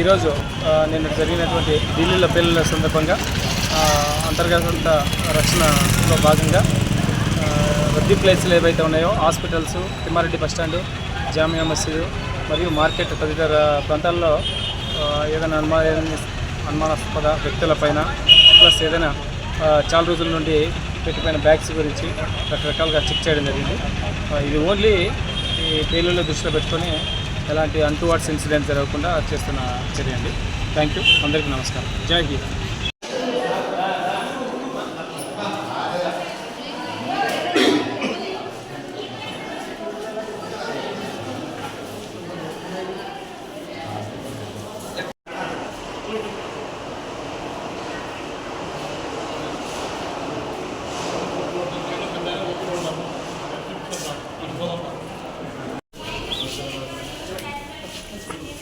ఈరోజు నిన్న జరిగినటువంటి ఢిల్లీలో పేలుల సందర్భంగా అంతర్గత రక్షణలో భాగంగా రద్దీ ప్లేసులు ఏవైతే ఉన్నాయో హాస్పిటల్స్ తిమ్మారెడ్డి బస్టాండు జామియా మసీదు మరియు మార్కెట్ తదితర ప్రాంతాల్లో ఏదైనా అనుమా అనుమానాస్పద వ్యక్తులపైన ప్లస్ ఏదైనా చాలా రోజుల నుండి పెట్టిపోయిన బ్యాగ్స్ గురించి రకరకాలుగా చెక్ చేయడం జరిగింది. ఇది ఓన్లీ ఈ పేలుళ్ళు దృష్టిలో పెట్టుకొని ఎలాంటి అన్టువర్డ్స్ ఇన్సిడెంట్ జరగకుండా చేస్తున్న చర్య అండి. థ్యాంక్ యూ అందరికీ నమస్కారం. జై Hind.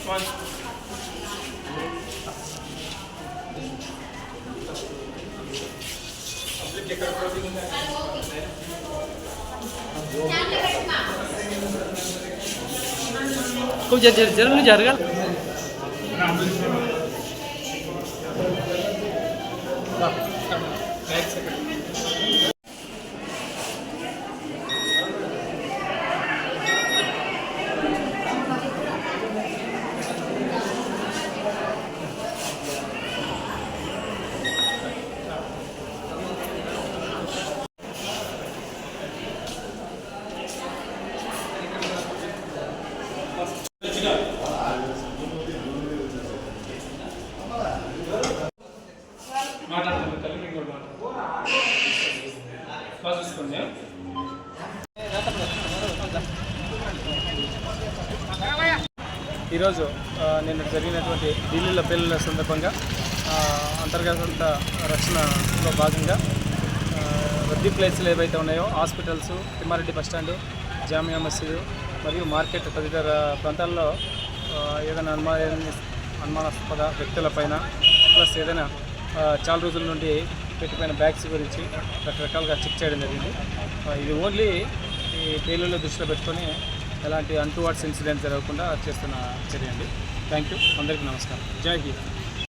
Kau jajar jajar lu jajar kan? మాట్లాడుతుంది తల్లి మీకు కూడా మాట్లాడు ఈరోజు నిన్న జరిగినటువంటి ఢిల్లీలో పెళ్ళిళ్ళ సందర్భంగా అంతర్గత రక్షణలో భాగంగా రద్దీ ప్లేసులు ఏవైతే ఉన్నాయో హాస్పిటల్స్ తిమ్మారెడ్డి బస్టాండు జామియా మసీదు మరియు మార్కెట్ తదితర ప్రాంతాల్లో ఏదైనా అనుమా అనుమానాస్పద వ్యక్తులపైన ప్లస్ ఏదైనా చాలా రోజుల నుండి పెట్టిపోయిన బ్యాగ్స్ గురించి రకరకాలుగా చెక్ చేయడం జరిగింది. ఇది ఓన్లీ ఈ పేలుళ్ళ దృష్టిలో పెట్టుకొని ఎలాంటి అన్టువర్డ్స్ ఇన్సిడెంట్ జరగకుండా చేస్తున్న చర్య అండి. Thank you. అందరికీ నమస్కారం. జై హింద్.